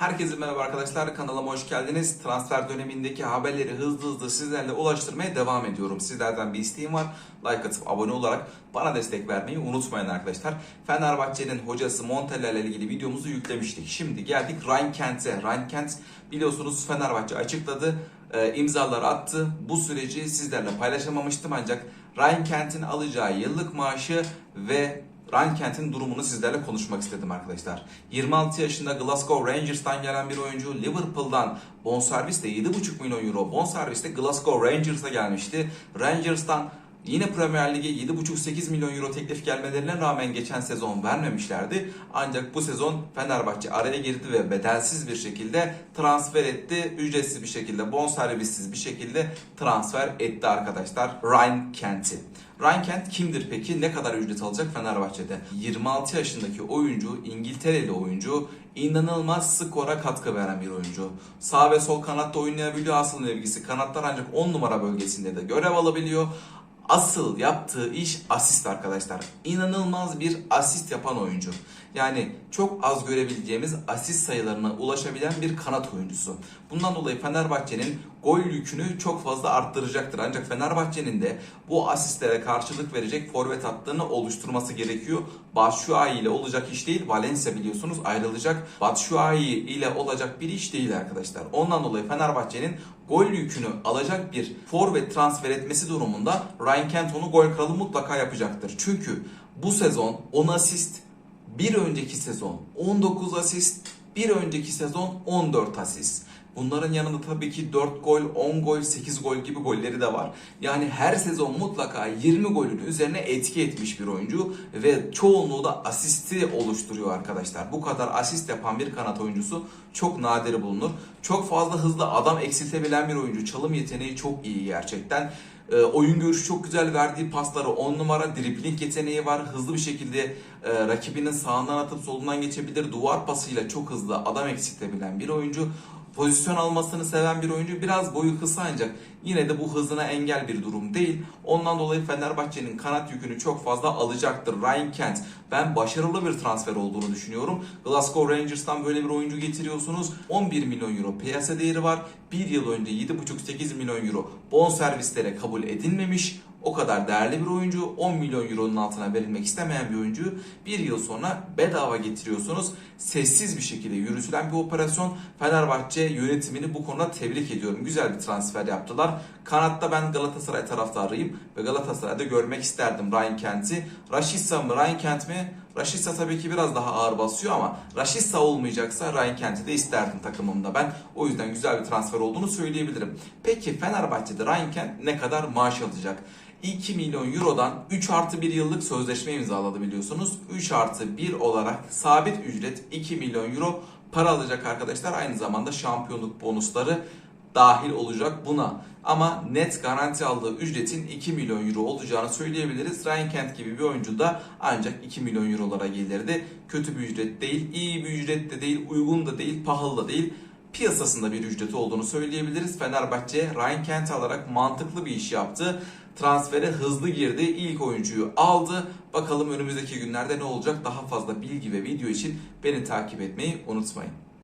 Herkese merhaba arkadaşlar. Kanalıma hoş geldiniz. Transfer dönemindeki haberleri hızlı hızlı sizlerle ulaştırmaya devam ediyorum. Sizlerden bir isteğim var. Like atıp abone olarak bana destek vermeyi unutmayın arkadaşlar. Fenerbahçe'nin hocası Montella ile ilgili videomuzu yüklemiştik. Şimdi geldik Ryan Kent'e. Ryan Kent biliyorsunuz Fenerbahçe açıkladı. e, imzalar attı. Bu süreci sizlerle paylaşamamıştım ancak Ryan Kent'in alacağı yıllık maaşı ve Ryan Kent'in durumunu sizlerle konuşmak istedim arkadaşlar. 26 yaşında Glasgow Rangers'tan gelen bir oyuncu Liverpool'dan bonservis de 7,5 milyon euro bonservis de Glasgow Rangers'a gelmişti. Rangers'tan Yine Premier Lig'e 7,5-8 milyon euro teklif gelmelerine rağmen geçen sezon vermemişlerdi. Ancak bu sezon Fenerbahçe araya girdi ve bedelsiz bir şekilde transfer etti. Ücretsiz bir şekilde, bonservissiz bir şekilde transfer etti arkadaşlar Ryan Kent'i. Ryan Kent kimdir peki? Ne kadar ücret alacak Fenerbahçe'de? 26 yaşındaki oyuncu, İngiltereli oyuncu, inanılmaz skora katkı veren bir oyuncu. Sağ ve sol kanatta oynayabiliyor asıl mevkisi. Kanatlar ancak 10 numara bölgesinde de görev alabiliyor. Asıl yaptığı iş asist arkadaşlar. İnanılmaz bir asist yapan oyuncu. Yani çok az görebileceğimiz asist sayılarına ulaşabilen bir kanat oyuncusu. Bundan dolayı Fenerbahçe'nin gol yükünü çok fazla arttıracaktır. Ancak Fenerbahçe'nin de bu asistlere karşılık verecek forvet hattını oluşturması gerekiyor. Batshuayi ile olacak iş değil. Valencia biliyorsunuz ayrılacak. Batshuayi ile olacak bir iş değil arkadaşlar. Ondan dolayı Fenerbahçe'nin gol yükünü alacak bir forvet transfer etmesi durumunda Ryan Kent onu gol kralı mutlaka yapacaktır. Çünkü bu sezon 10 asist, bir önceki sezon 19 asist, bir önceki sezon 14 asist. Bunların yanında tabii ki 4 gol, 10 gol, 8 gol gibi golleri de var. Yani her sezon mutlaka 20 golün üzerine etki etmiş bir oyuncu ve çoğunluğu da asisti oluşturuyor arkadaşlar. Bu kadar asist yapan bir kanat oyuncusu çok nadir bulunur. Çok fazla hızlı adam eksiltebilen bir oyuncu. Çalım yeteneği çok iyi gerçekten. E, oyun görüşü çok güzel verdiği pasları 10 numara dribling yeteneği var. Hızlı bir şekilde e, rakibinin sağından atıp solundan geçebilir. Duvar pasıyla çok hızlı adam eksiltebilen bir oyuncu. Pozisyon almasını seven bir oyuncu biraz boyu kısa ancak yine de bu hızına engel bir durum değil. Ondan dolayı Fenerbahçe'nin kanat yükünü çok fazla alacaktır. Ryan Kent ben başarılı bir transfer olduğunu düşünüyorum. Glasgow Rangers'tan böyle bir oyuncu getiriyorsunuz. 11 milyon euro piyasa değeri var. Bir yıl önce 7,5-8 milyon euro bon servislere kabul edilmemiş. O kadar değerli bir oyuncu 10 milyon euronun altına verilmek istemeyen bir oyuncu bir yıl sonra bedava getiriyorsunuz. Sessiz bir şekilde yürütülen bir operasyon. Fenerbahçe yönetimini bu konuda tebrik ediyorum. Güzel bir transfer yaptılar. Kanatta ben Galatasaray taraftarıyım ve Galatasaray'da görmek isterdim Ryan Kent'i. Rashica mı Ryan Kent mi? Rashica tabii ki biraz daha ağır basıyor ama Rashica olmayacaksa Ryan Kent'i de isterdim takımımda ben. O yüzden güzel bir transfer olduğunu söyleyebilirim. Peki Fenerbahçe'de Ryan Kent ne kadar maaş alacak? 2 milyon eurodan 3 artı 1 yıllık sözleşme imzaladı biliyorsunuz. 3 artı 1 olarak sabit ücret 2 milyon euro para alacak arkadaşlar. Aynı zamanda şampiyonluk bonusları dahil olacak buna. Ama net garanti aldığı ücretin 2 milyon euro olacağını söyleyebiliriz. Ryan Kent gibi bir oyuncu da ancak 2 milyon eurolara gelirdi. Kötü bir ücret değil, iyi bir ücret de değil, uygun da değil, pahalı da değil piyasasında bir ücreti olduğunu söyleyebiliriz. Fenerbahçe Ryan Kent alarak mantıklı bir iş yaptı. Transfere hızlı girdi. İlk oyuncuyu aldı. Bakalım önümüzdeki günlerde ne olacak? Daha fazla bilgi ve video için beni takip etmeyi unutmayın.